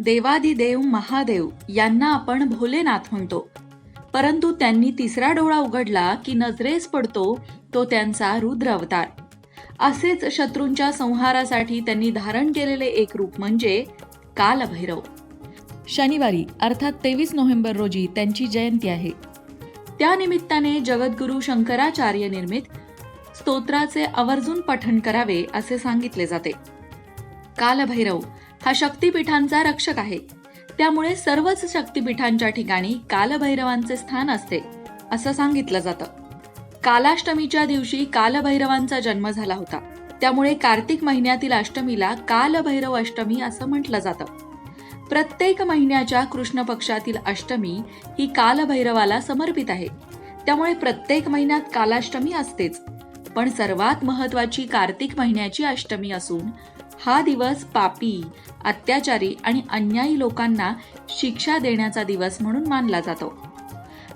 देवादिदेव महादेव यांना आपण भोलेनाथ म्हणतो. परंतु त्यांनी तिसरा डोळा उघडला की नजरेस पडतो तो त्यांचा रुद्र अवतार. असेच शत्रूंच्या संहारासाठी त्यांनी धारण केलेले एक रूप म्हणजे कालभैरव. शनिवारी अर्थात तेवीस नोव्हेंबर रोजी त्यांची जयंती आहे. त्यानिमित्ताने जगद्गुरु जगद्गुरू शंकराचार्य निर्मित स्तोत्राचे आवर्जून पठण करावे असे सांगितले जाते. कालभैरव हा शक्तिपीठांचा रक्षक आहे. त्यामुळे सर्वच शक्तिपीठांच्या ठिकाणी कालभैरवांचे स्थान असते असं सांगितलं जातं. कालाष्टमीच्या दिवशी कालभैरवांचा जन्म झाला होता. त्यामुळे कार्तिक महिन्यातील अष्टमीला कालभैरव अष्टमी असं म्हटलं जातं. प्रत्येक महिन्याच्या कृष्ण पक्षातील अष्टमी ही कालभैरवाला समर्पित आहे. त्यामुळे प्रत्येक महिन्यात कालाष्टमी असतेच. पण सर्वात महत्वाची कार्तिक महिन्याची अष्टमी असून हा दिवस पापी अत्याचारी आणि अन्यायी लोकांना शिक्षा देण्याचा दिवस म्हणून मानला जातो.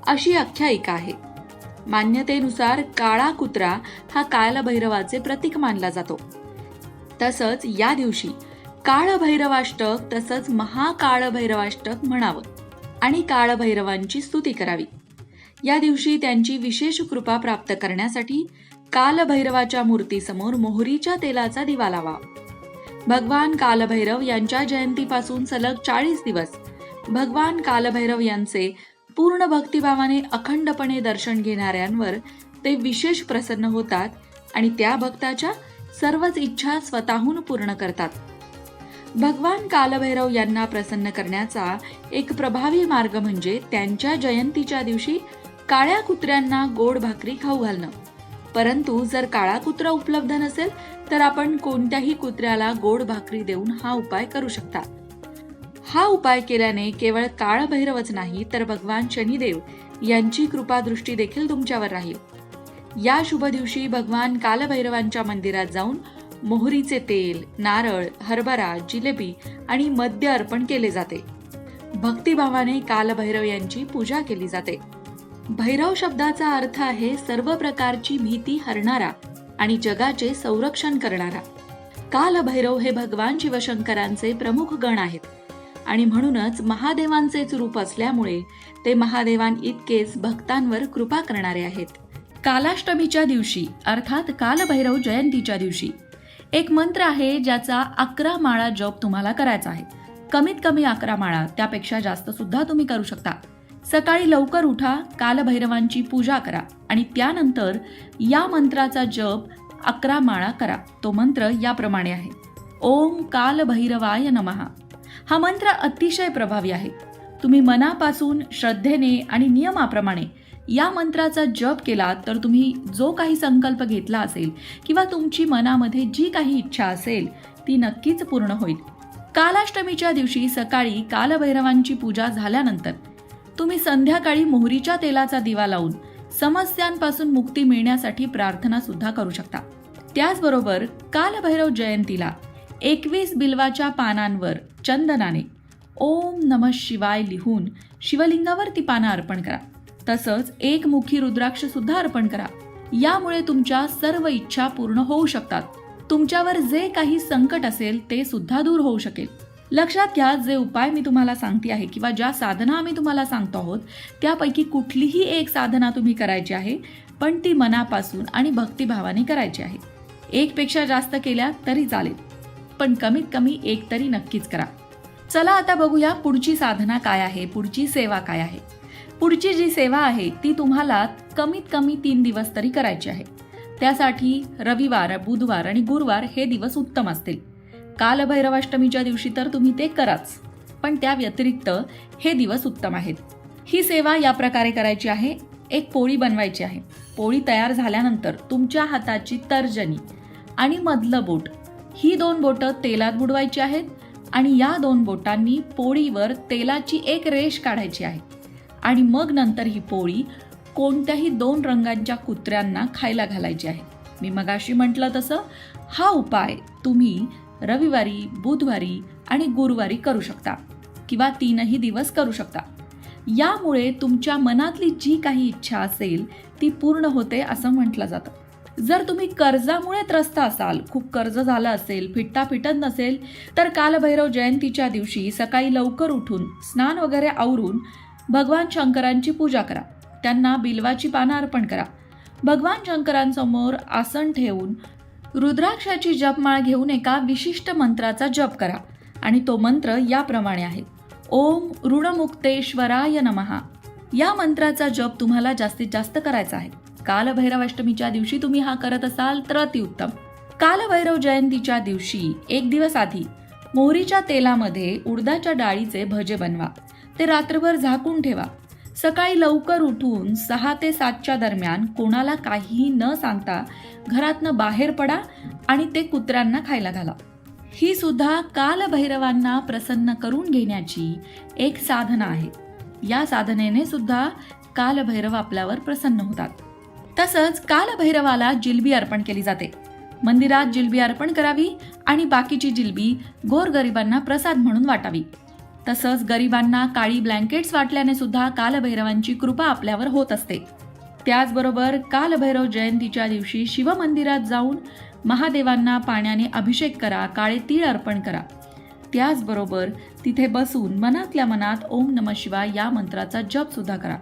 अशी आख्यायिका आहे. मान्यतेनुसार काळा कुत्रा हा कालभैरवाचे प्रतीक मानला जातो. तसंच या दिवशी काळभैरवाष्टक तसंच महाकाळभैरवाष्टक म्हणावं आणि काळभैरवांची स्तुती करावी. या दिवशी त्यांची विशेष कृपा प्राप्त करण्यासाठी कालभैरवाच्या मूर्तीसमोर मोहरीच्या तेलाचा दिवा लावा. भगवान कालभैरव यांच्या जयंतीपासून सलग चाळीस दिवस. भगवान कालभैरव यांचे पूर्ण भक्तिभावाने अखंडपणे दर्शन घेणाऱ्यांवर ते विशेष प्रसन्न होतात आणि त्या भक्ताच्या सर्वच इच्छा स्वतःहून पूर्ण करतात. भगवान कालभैरव यांना प्रसन्न करण्याचा एक प्रभावी मार्ग म्हणजे त्यांच्या जयंतीच्या दिवशी काळ्या कुत्र्यांना गोड भाकरी खाऊ घालणं. परंतु जर काळा कुत्रा उपलब्ध नसेल तर आपण कोणत्याही कुत्र्याला गोड भाकरी देऊन हा उपाय करू शकता. हा उपाय केल्याने केवळ काळभैरवच नाही तर भगवान शनिदेव यांची कृपादृष्टी देखील तुमच्यावर राहील. या शुभ दिवशी भगवान कालभैरवांच्या मंदिरात जाऊन मोहरीचे तेल नारळ हरभरा जिलेबी आणि मद्य अर्पण केले जाते. भक्तिभावाने कालभैरव यांची पूजा केली जाते. भैरव शब्दाचा अर्थ आहे सर्व प्रकारची भीती हरणारा आणि जगाचे संरक्षण करणारा. कालभैरव हे भगवान शिवशंकरांचे प्रमुख गण आहेत आणि म्हणूनच महादेवांचेच रूप असल्यामुळे ते महादेवां इतकेच भक्तांवर कृपा करणारे आहेत. कालाष्टमीच्या दिवशी अर्थात कालभैरव जयंतीच्या दिवशी एक मंत्र आहे ज्याचा अकरा माळा जप तुम्हाला करायचा आहे. कमीत कमी अकरा माळा त्यापेक्षा जास्त सुद्धा तुम्ही करू शकता. सकाळी लवकर उठा कालभैरवांची पूजा करा आणि त्यानंतर या मंत्राचा जप अकरा माळा करा. तो मंत्र याप्रमाणे आहे. ओम कालभैरवाय नमहा हा मंत्र अतिशय प्रभावी आहे. तुम्ही मनापासून श्रद्धेने आणि नियमाप्रमाणे या मंत्राचा जप केला तर तुम्ही जो काही संकल्प घेतला असेल किंवा तुमची मनामध्ये जी काही इच्छा असेल ती नक्कीच पूर्ण होईल. कालाष्टमीच्या दिवशी सकाळी कालभैरवांची पूजा झाल्यानंतर तुम्ही संध्याकाळी मोहरीच्या तेलाचा दिवा लावून समस्यांपासून मुक्ती मिळण्यासाठी प्रार्थना सुद्धा करू शकता. त्याचबरोबर कालभैरव जयंतीला एकवीस बिल्वाच्या पानांवर चंदनाने ओम नम शिवाय लिहून शिवलिंगावर ती पानं अर्पण करा. तसंच एक मुखी रुद्राक्ष सुद्धा अर्पण करा. यामुळे तुमच्या सर्व इच्छा पूर्ण होऊ शकतात. तुमच्यावर जे काही संकट असेल ते सुद्धा दूर होऊ शकेल. लक्षात घ्या जे उपाय मी तुम्हाला सांगते आहे किंवा ज्या साधना आम्ही तुम्हाला सांगतो आहोत त्यापैकी कुठलीही एक साधना तुम्ही करायची आहे पण ती मनापासून आणि भक्तिभावाने करायची आहे. एकपेक्षा जास्त केल्या तरी चालेल पण कमीत कमी एक तरी नक्कीच करा. चला आता बघूया पुढची साधना काय आहे पुढची सेवा काय आहे. पुढची जी सेवा आहे ती तुम्हाला कमीत कमी तीन दिवस तरी करायची आहे. त्यासाठी रविवार बुधवार आणि गुरुवार हे दिवस उत्तम असतील. कालभैरवाष्टमीच्या दिवशी तर तुम्ही ते कराच. पण त्या व्यतिरिक्त हे दिवस उत्तम आहेत. ही सेवा या प्रकारे करायची आहे. एक पोळी बनवायची आहे. पोळी तयार झाल्यानंतर तुमच्या हाताची तर्जनी आणि मधलं बोट. ही दोन बोटं तेलात बुडवायची आहेत आणि या दोन बोटांनी पोळीवर तेलाची एक रेष काढायची आहे. आणि मग नंतर ही पोळी कोणत्याही दोन रंगांच्या कुत्र्यांना खायला घालायची आहे. मी मगाशी म्हटलं तसं हा उपाय तुम्ही रविवारी बुधवारी आणि गुरुवारी करू शकता किंवा तीनही दिवस करू शकता. यामुळे तुमच्या मनातली जी काही इच्छा असेल ती पूर्ण होते असं म्हटलं जातं. जर तुम्ही कर्जामुळे त्रस्त असाल खूप कर्ज झालं असेल फिटता फिटत नसेल तर कालभैरव जयंतीच्या दिवशी सकाळी लवकर उठून स्नान वगैरे आवरून भगवान शंकरांची पूजा करा. त्यांना बिल्वाची पानं अर्पण करा. भगवान शंकरांसमोर आसन ठेवून रुद्राक्षाची जपमाळ घेऊन एका विशिष्ट मंत्राचा जप करा. आणि तो मंत्र याप्रमाणे आहे. ओम ऋणमुक्तेश्वराय नमहा या मंत्राचा जप तुम्हाला जास्तीत जास्त करायचा आहे. कालभैरवाष्टमीच्या दिवशी तुम्ही हा करत असाल तर अतिउत्तम. कालभैरव जयंतीच्या दिवशी एक दिवस आधी मोहरीच्या तेलामध्ये उडदाच्या डाळीचे भजे बनवा. ते रात्रभर झाकून ठेवा. सकाळी लवकर उठून सहा ते सातच्या दरम्यान कोणाला काहीही न सांगता घरातनं बाहेर पडा आणि ते कुत्र्यांना खायला घाला. ही सुद्धा कालभैरवांना प्रसन्न करून घेण्याची एक साधना आहे. या साधनेने सुद्धा कालभैरव आपल्यावर प्रसन्न होतात. तसंच कालभैरवाला जिलबी अर्पण केली जाते. मंदिरात जिलबी अर्पण करावी आणि बाकीची जिलबी गोरगरिबांना प्रसाद म्हणून वाटावी. तसंच गरिबांना काळी ब्लँकेट्स वाटल्याने सुद्धा कालभैरवांची कृपा आपल्यावर होत असते. त्याचबरोबर कालभैरव जयंतीच्या दिवशी शिवमंदिरात जाऊन महादेवांना पाण्याने अभिषेक करा काळे तीळ अर्पण करा. त्याचबरोबर तिथे बसून मनातल्या मनात ओम नम शिवाय या मंत्राचा जप सुद्धा करा.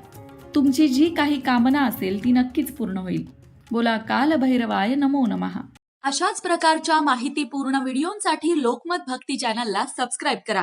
तुमची जी काही कामना असेल ती नक्कीच पूर्ण होईल. बोला कालभैरवाय नमो नमः. अशाच प्रकारच्या माहितीपूर्ण व्हिडिओंसाठी लोकमत भक्ती चॅनलला सबस्क्राईब करा.